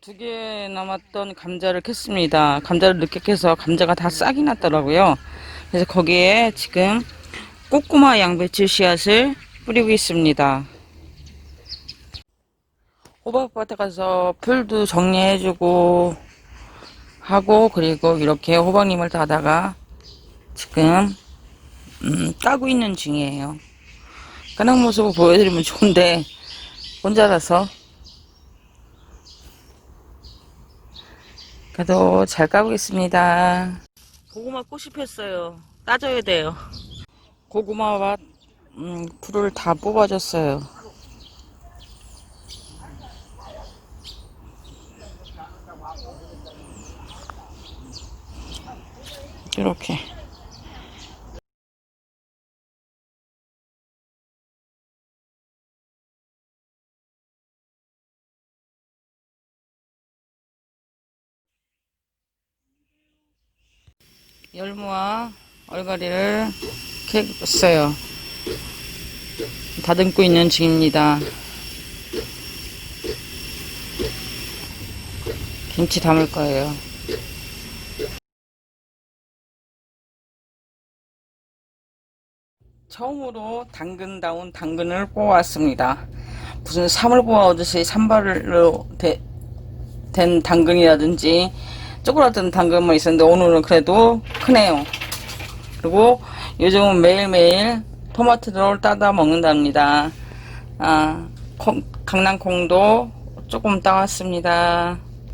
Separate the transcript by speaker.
Speaker 1: 두 개 남았던 감자를 캤습니다. 감자를 늦게 캐서 감자가 다 싹이 났더라고요. 그래서 거기에 지금 꼬꼬마 양배추 씨앗을 뿌리고 있습니다. 호박밭에 가서 풀도 정리해주고 하고 그리고 이렇게 호박님을 따다가 지금 음, 따고 있는 중이에요. 까는 모습을 보여드리면 좋은데 혼자라서 그래도 잘 까고 있습니다. 고구마 꽃이 폈어요. 따줘야 돼요. 고구마밭 음, 풀을 다 뽑아줬어요. 이렇게 열무와 얼갈이를 캐었어요. 다듬고 있는 중입니다. 김치 담을 거예요. 처음으로 당근다운 당근을 뽑아왔습니다. 무슨 사물보아 얻듯이 산발로 되- 된 당근이라든지 쪼그라든 당근만 있었는데 오늘은 그래도 크네요. 그리고 요즘은 매일매일 토마토를 따다 먹는답니다. 아, 콩- 강낭콩도 조금 따왔습니다.